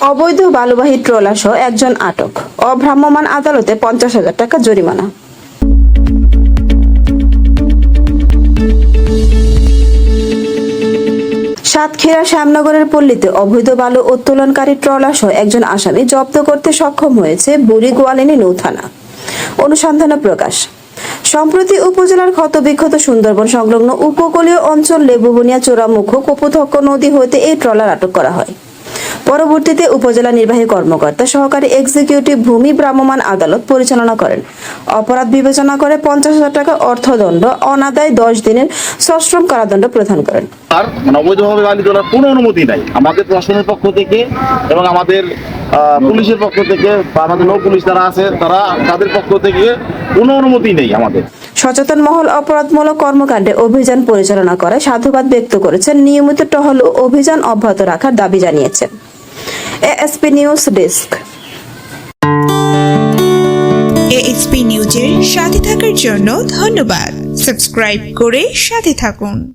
অবৈধ বালুবাহী ট্রলার সহ একজন আটক। অভ্রাম্যমাণ আদালতে পঞ্চাশ হাজার টাকা জরিমানা। সাতক্ষীরা শ্যামনগরের পল্লীতে অবৈধ বালু উত্তোলনকারী ট্রলার সহ একজন আসামি জব্দ করতে সক্ষম হয়েছে বুড়ি গোয়ালিনী নৌ থানা। অনুসন্ধানে প্রকাশ। সম্প্রতি উপজেলার ক্ষতবিক্ষত সুন্দরবন সংলগ্ন উপকূলীয় অঞ্চল লেবুবনিয়া চোরামুখ কপুথক্ক নদী হইতে এই ট্রলার আটক করা হয়। পরবর্তীতে উপজেলা নির্বাহী কর্মকর্তা সহকারী এক্সিকিউটিভ ভূমি ভ্রাম্যমাণ আদালত পরিচালনা করেন। অপরাধ বিবেচনা করে পঞ্চাশ হাজার টাকা অর্থদণ্ড অনাদায় দশ দিনের সশ্রম কারাদণ্ড প্রদান করেন। আর মানে অবৈধভাবে বালি তোলার কোনো অনুমতি নাই। আমাদের প্রশাসনের পক্ষ থেকে এবং আমাদের পুলিশের পক্ষ থেকে বা আমাদের নৌ পুলিশ যারা আছে তারা তাদের পক্ষ থেকে কোনো অনুমতি নেই আমাদের। সচেতন মহল অপরাধমূলক কর্মকাণ্ডে অভিযান পরিচালনা করে সাধুবাদ ব্যক্ত করেছেন নিয়মিত টহল ও অভিযান অব্যাহত রাখার দাবি জানিয়েছেন। ASP news desk. এএসপি নিউজের সাথে থাকার জন্য ধন্যবাদ। সাবস্ক্রাইব করে সাথে থাকুন।